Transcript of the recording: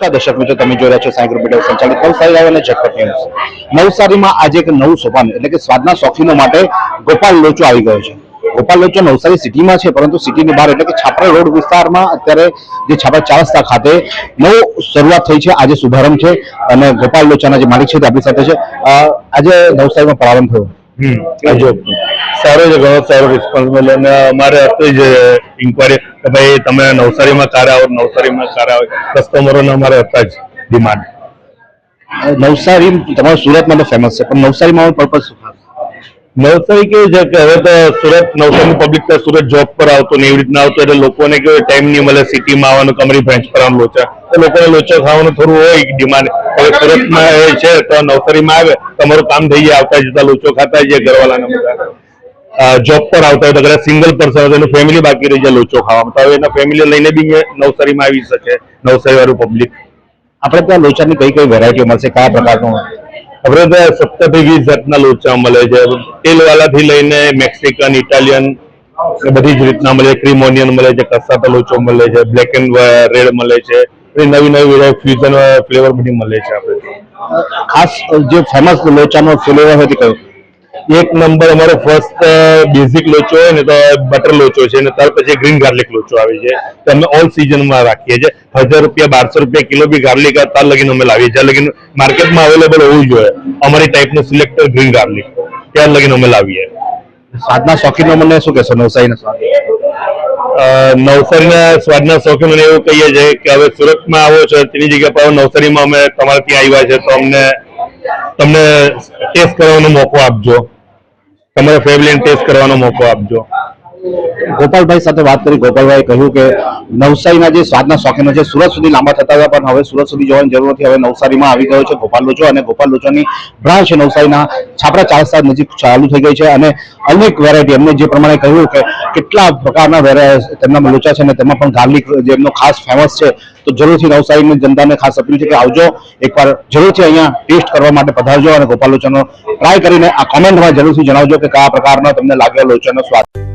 નમસ્કાર, દર્શક મિત્રો, તમે જોઈ છો સાંઈ ગ્રુપ મીડિયા સંચાલિત નવસારી લાઈવ અને ઝટપટ ન્યૂઝ. નવસારીમાં આજે એક નવું સોપાન, એટલે કે સ્વાદના શોખીનો માટે ગોપાલ લોચો આવી ગયો છે. ગોપાલ લોચો નવસારી સિટીમાં છે, પરંતુ સિટીની બહાર, એટલે કે છાપરા રોડ વિસ્તારમાં અત્યારે જે છાપરા ચાર રસ્તા ખાતે નવ શરૂઆત થઈ છે, આજે શુભારંભ છે અને ગોપાલ લોચાના જે માલિક છે તે આપણી સાથે છે. આજે નવસારીમાં પ્રારંભ થયો. સારો છે ઘણો સારો રિસ્પોન્સ મળ્યો અને અમારે હતી જ ઇન્કવાયરી કે ભાઈ તમે નવસારીમાં કાર આવો નવસારીમાં કાર આવો. કસ્ટમરોને અમારે હતા જ ડિમાન્ડ નવસારી તમારું સુરતમાં તો ફેમસ છે પણ નવસારીમાં પર્પઝ શું નવસારી કેવું છે કે હવે તો સુરત નવસારી પબ્લિક તો સુરત જોબ પર આવતો ને એવી રીતના આવતો એટલે લોકોને કેવું ટાઈમ નહીં મળે સિટીમાં આવવાનું કમરી ફ્રેન્ચ પર આમ લોચા. તો લોકોને લોચો ખાવાનું થોડું હોય ડિમાન્ડ હવે સુરતમાં એ છે, તો નવસારીમાં આવે તમારું કામ થઈ જાય, આવતા જતા લોચો ખાતા જઈએ, ઘરવાળાને બધા. જોબ પર આવતા હોય તો કદાચ સિંગલ પર્સન હોય એનું ફેમિલી બાકી રહી જાય લોચો ખાવામાં. તો હવે એના ફેમિલી લઈને બી નવસારીમાં આવી શકે નવસારી વાળું પબ્લિક આપણે ત્યાં લોચાની કઈ કઈ વેરાયટીઓ મળશે? કયા પ્રકારનું? આપણે તો સત્તરથી વીસ જાતના લોચા મળે છે તેલ વાળાથી લઈને મેક્સિકન, ઇટાલિયન બધી જ રીતના મળે ક્રીમ ઓનિયન મળે છે કસાટા લોચો મળે છે, બ્લેક એન્ડ રેડ મળે છે. નવી નવી ફ્યુઝન ફ્લેવર બધી મળે છે આપણે ખાસ જે ફેમસ લોચાનો ફ્લેવર હોય કયો? એક નંબર અમારો ફર્સ્ટ બેઝિક લોચો હોય ને તો બટર લોચો છે, ને ત્યાર પછી ગ્રીન ગાર્લિક લોચો આવે છે. તો અમે ઓલ સિઝનમાં રાખીએ છીએ. હજાર રૂપિયા, બારસો રૂપિયા કિલો બી ગાર્લિક તાર લગીને અમે લાવીએ છીએ. લગીને માર્કેટમાં અવેલેબલ હોવું જોઈએ. અમારી ટાઈપનું સિલેક્ટર ગ્રીન ગાર્લિક ત્યાં લગીને અમે લાવીએ સ્વાદના શોખીનો મને શું કહેશો? નવસારીના સ્વાદ. નવસારીના સ્વાદના શોખીનોને એવું કહીએ છીએ કે હવે સુરતમાં આવો છો તેની જગ્યા પર નવસારીમાં અમે તમારે ત્યાં આવ્યા છે તો અમને તમને ટેસ્ટ કરવાનો મોકો આપજો. તમારા ફેમિલીને ટેસ્ટ કરવાનો મોકો આપજો. ગોપાલભાઈ સાથે વાત કરી. ગોપાલભાઈ કહ્યું કે નવસારીના જે સ્વાદના શોખીનો છે, સુરત સુધી લાંબા થતા હતા, પણ હવે સુરત સુધી જવાની જરૂર નથી. હવે નવસારીમાં આવી ગયો છે ગોપાલ લોચો અને ગોપાલ લોચોની બ્રાન્ચ નવસારીના છાપરા ચારસ્તા નજીક ચાલુ થઈ ગઈ છે અને અનેક વેરાયટી એમને જે પ્રમાણે કહ્યું કે કેટલા પ્રકારના તેમના લોચા છે અને તેમાં પણ ગાર્લિક જે એમનો ખાસ ફેમસ છે. તો જરૂરથી નવસારીની જનતાને ખાસ અપીલ છે કે આવજો. એકવાર જરૂરથી અહીંયા ટેસ્ટ કરવા માટે પધારજો અને ગોપાલ લોચાનો ટ્રાય કરીને આ કોમેન્ટમાં જરૂરથી જણાવજો કે કયા પ્રકારનો તમને લાગ્યો લોચાનો સ્વાદ.